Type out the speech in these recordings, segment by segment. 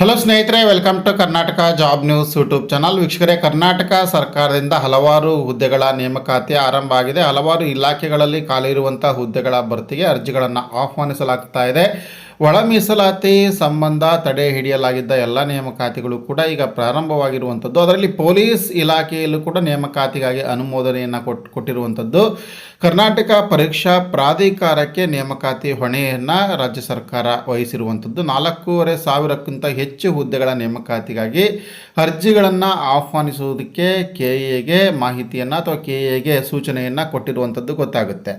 Hello ಸ್ನೇಹಿತರೆ welcome to Karnataka job news YouTube channel ವೀಕ್ಷಕರೇ, ಕರ್ನಾಟಕ ಸರ್ಕಾರದಿಂದ ಹಲವಾರು ಹುದ್ದೆಗಳ ನೇಮಕಾತಿ ಆರಂಭ ಆಗಿದೆ. ಹಲವಾರು ಇಲಾಖೆಗಳಲ್ಲಿ ಖಾಲಿ ಇರುವಂಥ ಹುದ್ದೆಗಳ ಭರ್ತಿಗೆ ಅರ್ಜಿಗಳನ್ನು ಆಹ್ವಾನಿಸಲಾಗ್ತಾ ಇದೆ. ಒಳ ಮೀಸಲಾತಿ ಸಂಬಂಧ ತಡೆ ಹಿಡಿಯಲಾಗಿದ್ದ ಎಲ್ಲ ನೇಮಕಾತಿಗಳು ಕೂಡ ಈಗ ಪ್ರಾರಂಭವಾಗಿರುವಂಥದ್ದು. ಅದರಲ್ಲಿ ಪೊಲೀಸ್ ಇಲಾಖೆಯಲ್ಲೂ ಕೂಡ ನೇಮಕಾತಿಗಾಗಿ ಅನುಮೋದನೆಯನ್ನು ಕೊಟ್, ಕೊಟ್ಟಿರುವಂಥದ್ದು. ಕರ್ನಾಟಕ ಪರೀಕ್ಷಾ ಪ್ರಾಧಿಕಾರಕ್ಕೆ ನೇಮಕಾತಿ ಹೊಣೆಯನ್ನು ರಾಜ್ಯ ಸರ್ಕಾರ ವಹಿಸಿರುವಂಥದ್ದು. ನಾಲ್ಕೂವರೆ ಸಾವಿರಕ್ಕಿಂತ ಹೆಚ್ಚು ಹುದ್ದೆಗಳ ನೇಮಕಾತಿಗಾಗಿ ಅರ್ಜಿಗಳನ್ನು ಆಹ್ವಾನಿಸುವುದಕ್ಕೆ ಕೆ ಎಗೆ ಮಾಹಿತಿಯನ್ನು ಅಥವಾ ಕೆ ಎಗೆ ಸೂಚನೆಯನ್ನು ಕೊಟ್ಟಿರುವಂಥದ್ದು ಗೊತ್ತಾಗುತ್ತೆ.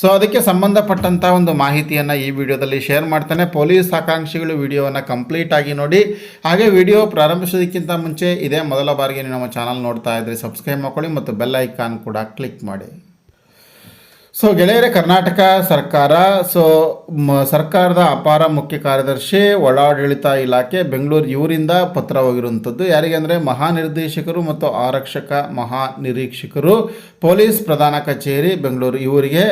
ಸೊ, ಅದಕ್ಕೆ ಸಂಬಂಧಪಟ್ಟಂಥ ಒಂದು ಮಾಹಿತಿಯನ್ನು ಈ ವಿಡಿಯೋದಲ್ಲಿ ಶೇರ್ ಮಾಡ್ತಾನೆ. ಪೊಲೀಸ್ ಆಕಾಂಕ್ಷಿಗಳು ವಿಡಿಯೋವನ್ನು ಕಂಪ್ಲೀಟ್ ಆಗಿ ನೋಡಿ. ಹಾಗೆ ವಿಡಿಯೋ ಪ್ರಾರಂಭಿಸೋದಕ್ಕಿಂತ ಮುಂಚೆ ಇದೇ ಮೊದಲ ಬಾರಿಗೆ ನೀವು ನಮ್ಮ ಚಾನಲ್ ನೋಡ್ತಾ ಇದ್ದರೆ ಸಬ್ಸ್ಕ್ರೈಬ್ ಮಾಡ್ಕೊಳ್ಳಿ ಮತ್ತು ಬೆಲ್ ಐಕಾನ್ ಕೂಡ ಕ್ಲಿಕ್ ಮಾಡಿ. ಸೊ ಗೆಳೆಯರೇ, ಕರ್ನಾಟಕ ಸರ್ಕಾರ ಸೊ ಸರ್ಕಾರದ ಅಪಾರ ಮುಖ್ಯ ಕಾರ್ಯದರ್ಶಿ, ಒಳಾಡಳಿತ ಇಲಾಖೆ ಬೆಂಗಳೂರು ಇವರಿಂದ ಪತ್ರ ಹೋಗಿರುವಂಥದ್ದು ಯಾರಿಗೆ ಅಂದರೆ ಮಹಾನಿರ್ದೇಶಕರು ಮತ್ತು ಆರಕ್ಷಕ ಮಹಾನಿರೀಕ್ಷಕರು, ಪೊಲೀಸ್ ಪ್ರಧಾನ ಕಚೇರಿ ಬೆಂಗಳೂರು ಇವರಿಗೆ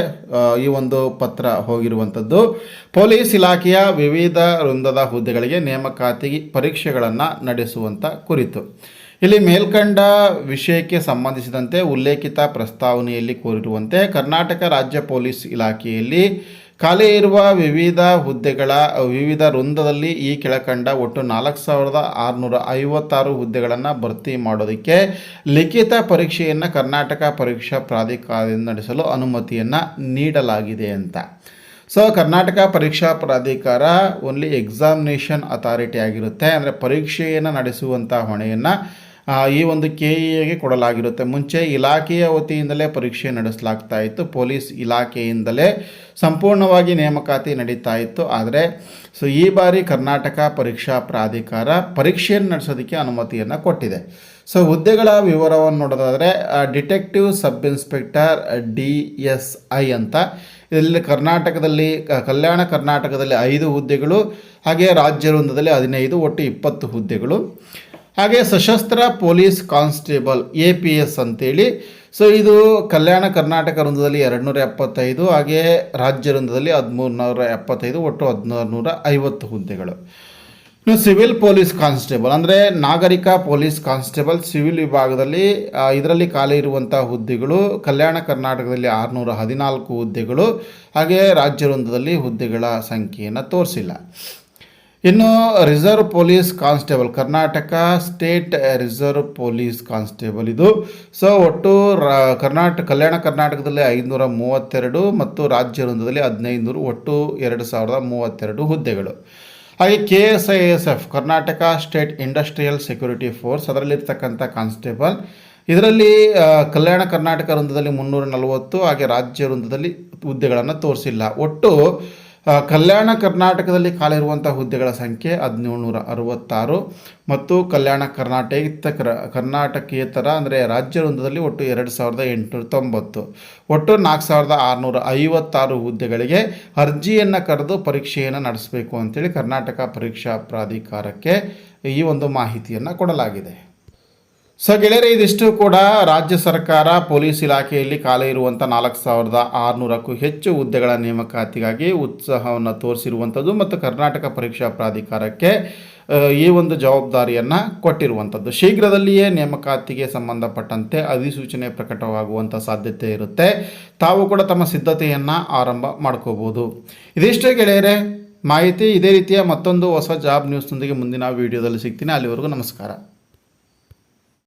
ಈ ಒಂದು ಪತ್ರ ಹೋಗಿರುವಂಥದ್ದು. ಪೊಲೀಸ್ ಇಲಾಖೆಯ ವಿವಿಧ ವೃಂದದ ಹುದ್ದೆಗಳಿಗೆ ನೇಮಕಾತಿ ಪರೀಕ್ಷೆಗಳನ್ನು ನಡೆಸುವಂಥ ಕುರಿತು. ಇಲ್ಲಿ ಮೇಲ್ಕಂಡ ವಿಷಯಕ್ಕೆ ಸಂಬಂಧಿಸಿದಂತೆ ಉಲ್ಲೇಖಿತ ಪ್ರಸ್ತಾವನೆಯಲ್ಲಿ ಕೋರಿರುವಂತೆ ಕರ್ನಾಟಕ ರಾಜ್ಯ ಪೊಲೀಸ್ ಇಲಾಖೆಯಲ್ಲಿ ಖಾಲಿ ಇರುವ ವಿವಿಧ ಹುದ್ದೆಗಳ, ವಿವಿಧ ವೃಂದದಲ್ಲಿ ಈ ಕೆಳಕಂಡ ಒಟ್ಟು ನಾಲ್ಕು ಸಾವಿರದ ಆರುನೂರ ಐವತ್ತಾರು ಹುದ್ದೆಗಳನ್ನು ಭರ್ತಿ ಮಾಡೋದಕ್ಕೆ ಲಿಖಿತ ಪರೀಕ್ಷೆಯನ್ನು ಕರ್ನಾಟಕ ಪರೀಕ್ಷಾ ಪ್ರಾಧಿಕಾರದಿಂದ ನಡೆಸಲು ಅನುಮತಿಯನ್ನು ನೀಡಲಾಗಿದೆ ಅಂತ. ಸೊ ಕರ್ನಾಟಕ ಪರೀಕ್ಷಾ ಪ್ರಾಧಿಕಾರ ಓನ್ಲಿ ಎಕ್ಸಾಮಿನೇಷನ್ ಅಥಾರಿಟಿ ಆಗಿರುತ್ತೆ. ಅಂದರೆ ಪರೀಕ್ಷೆಯನ್ನು ನಡೆಸುವಂಥ ಹೊಣೆಯನ್ನು ಈ ಒಂದು ಕೆ ಎಗೆ ಕೊಡಲಾಗಿರುತ್ತೆ. ಮುಂಚೆ ಇಲಾಖೆಯ ವತಿಯಿಂದಲೇ ಪರೀಕ್ಷೆ ನಡೆಸಲಾಗ್ತಾ ಇತ್ತು. ಪೊಲೀಸ್ ಇಲಾಖೆಯಿಂದಲೇ ಸಂಪೂರ್ಣವಾಗಿ ನೇಮಕಾತಿ ನಡೀತಾ ಇತ್ತು. ಆದರೆ, ಸೊ ಈ ಬಾರಿ ಕರ್ನಾಟಕ ಪರೀಕ್ಷಾ ಪ್ರಾಧಿಕಾರ ಪರೀಕ್ಷೆಯನ್ನು ನಡೆಸೋದಕ್ಕೆ ಅನುಮತಿಯನ್ನು ಕೊಟ್ಟಿದೆ. ಸೊ ಹುದ್ದೆಗಳ ವಿವರವನ್ನು ನೋಡೋದಾದರೆ detective sub inspector D S I ಅಂತ. ಇದರಲ್ಲಿ ಕರ್ನಾಟಕದಲ್ಲಿ ಕಲ್ಯಾಣ ಕರ್ನಾಟಕದಲ್ಲಿ ಐದು ಹುದ್ದೆಗಳು, ಹಾಗೆ ರಾಜ್ಯ ವೃಂದದಲ್ಲಿ ಹದಿನೈದು, ಒಟ್ಟು ಇಪ್ಪತ್ತು ಹುದ್ದೆಗಳು. ಹಾಗೆ ಸಶಸ್ತ್ರ police constable A P S ಅಂತೇಳಿ. ಸೊ ಇದು ಕಲ್ಯಾಣ ಕರ್ನಾಟಕ ವೃಂದದಲ್ಲಿ ಎರಡು ನೂರ ಎಪ್ಪತ್ತೈದು, ಹಾಗೆ ರಾಜ್ಯ ವೃಂದದಲ್ಲಿ ಹದಿಮೂರು ನೂರ ಎಪ್ಪತ್ತೈದು, ಒಟ್ಟು ಹದಿನಾರು ನೂರ ಐವತ್ತು ಹುದ್ದೆಗಳು. ಇನ್ನು ಸಿವಿಲ್ ಪೊಲೀಸ್ ಕಾನ್ಸ್ಟೇಬಲ್, ಅಂದರೆ ನಾಗರಿಕ ಪೊಲೀಸ್ ಕಾನ್ಸ್ಟೇಬಲ್, ಸಿವಿಲ್ ವಿಭಾಗದಲ್ಲಿ ಇದರಲ್ಲಿ ಖಾಲಿ ಇರುವಂಥ ಹುದ್ದೆಗಳು ಕಲ್ಯಾಣ ಕರ್ನಾಟಕದಲ್ಲಿ ಆರುನೂರ ಹದಿನಾಲ್ಕು ಹುದ್ದೆಗಳು, ಹಾಗೆ ರಾಜ್ಯ ವೃಂದದಲ್ಲಿ ಹುದ್ದೆಗಳ ಸಂಖ್ಯೆಯನ್ನು ತೋರಿಸಿಲ್ಲ. ಇನ್ನು reserve police constable, Karnataka state reserve police constable ಇದು. ಸೊ ಒಟ್ಟು ಕರ್ನಾಟಕ ಕಲ್ಯಾಣ ಕರ್ನಾಟಕದಲ್ಲಿ ಐದುನೂರ ಮೂವತ್ತೆರಡು ಮತ್ತು ರಾಜ್ಯ ವೃಂದದಲ್ಲಿ ಹದಿನೈದುನೂರು ಒಟ್ಟು ಎರಡು ಸಾವಿರದ ಮೂವತ್ತೆರಡು ಹುದ್ದೆಗಳು. ಹಾಗೆ K S I S F Karnataka state industrial security force, ಅದರಲ್ಲಿರ್ತಕ್ಕಂಥ constable. ಇದರಲ್ಲಿ ಕಲ್ಯಾಣ ಕರ್ನಾಟಕ ವೃಂದದಲ್ಲಿ ಮುನ್ನೂರ ನಲವತ್ತು, ಹಾಗೆ ರಾಜ್ಯ ವೃಂದದಲ್ಲಿ ಹುದ್ದೆಗಳನ್ನು ತೋರಿಸಿಲ್ಲ. ಒಟ್ಟು ಕಲ್ಯಾಣ ಕರ್ನಾಟಕದಲ್ಲಿ ಖಾಲಿರುವಂಥ ಹುದ್ದೆಗಳ ಸಂಖ್ಯೆ ಹದಿನೇಳು ನೂರ ಅರವತ್ತಾರು ಮತ್ತು ಕಲ್ಯಾಣ ಕರ್ನಾಟಕ ಕರ್ನಾಟಕೇತರ ಅಂದರೆ ರಾಜ್ಯ ವೃಂದದಲ್ಲಿ ಒಟ್ಟು ಎರಡು ಸಾವಿರದ ಎಂಟುನೂರ ತೊಂಬತ್ತು ಒಟ್ಟು ನಾಲ್ಕು ಸಾವಿರದ ಆರುನೂರ ಐವತ್ತಾರು ಹುದ್ದೆಗಳಿಗೆ ಅರ್ಜಿಯನ್ನು ಕರೆದು ಪರೀಕ್ಷೆಯನ್ನು ನಡೆಸಬೇಕು ಅಂತೇಳಿ ಕರ್ನಾಟಕ ಪರೀಕ್ಷಾ ಪ್ರಾಧಿಕಾರಕ್ಕೆ ಈ ಒಂದು ಮಾಹಿತಿಯನ್ನು ಕೊಡಲಾಗಿದೆ. ಸೊ ಗೆಳೆಯರೆ, ಇದಿಷ್ಟು ಕೂಡ ರಾಜ್ಯ ಸರ್ಕಾರ ಪೊಲೀಸ್ ಇಲಾಖೆಯಲ್ಲಿ ಕಾಲ ಇರುವಂಥ ನಾಲ್ಕು ಸಾವಿರದ ಆರುನೂರಕ್ಕೂ ಹೆಚ್ಚು ಹುದ್ದೆಗಳ ನೇಮಕಾತಿಗಾಗಿ ಉತ್ಸಾಹವನ್ನು ತೋರಿಸಿರುವಂಥದ್ದು ಮತ್ತು ಕರ್ನಾಟಕ ಪರೀಕ್ಷಾ ಪ್ರಾಧಿಕಾರಕ್ಕೆ ಈ ಒಂದು ಜವಾಬ್ದಾರಿಯನ್ನು ಕೊಟ್ಟಿರುವಂಥದ್ದು. ಶೀಘ್ರದಲ್ಲಿಯೇ ನೇಮಕಾತಿಗೆ ಸಂಬಂಧಪಟ್ಟಂತೆ ಅಧಿಸೂಚನೆ ಪ್ರಕಟವಾಗುವಂಥ ಸಾಧ್ಯತೆ ಇರುತ್ತೆ. ತಾವು ಕೂಡ ತಮ್ಮ ಸಿದ್ಧತೆಯನ್ನು ಆರಂಭ ಮಾಡ್ಕೋಬೋದು. ಇದಿಷ್ಟೇ ಗೆಳೆಯರೆ, ಮಾಹಿತಿ ಇದೇ ರೀತಿಯ ಮತ್ತೊಂದು ಹೊಸ ಜಾಬ್ ನ್ಯೂಸ್ನೊಂದಿಗೆ ಮುಂದಿನ ವಿಡಿಯೋದಲ್ಲಿ ಸಿಗ್ತೀನಿ. ಅಲ್ಲಿವರೆಗೂ ನಮಸ್ಕಾರ.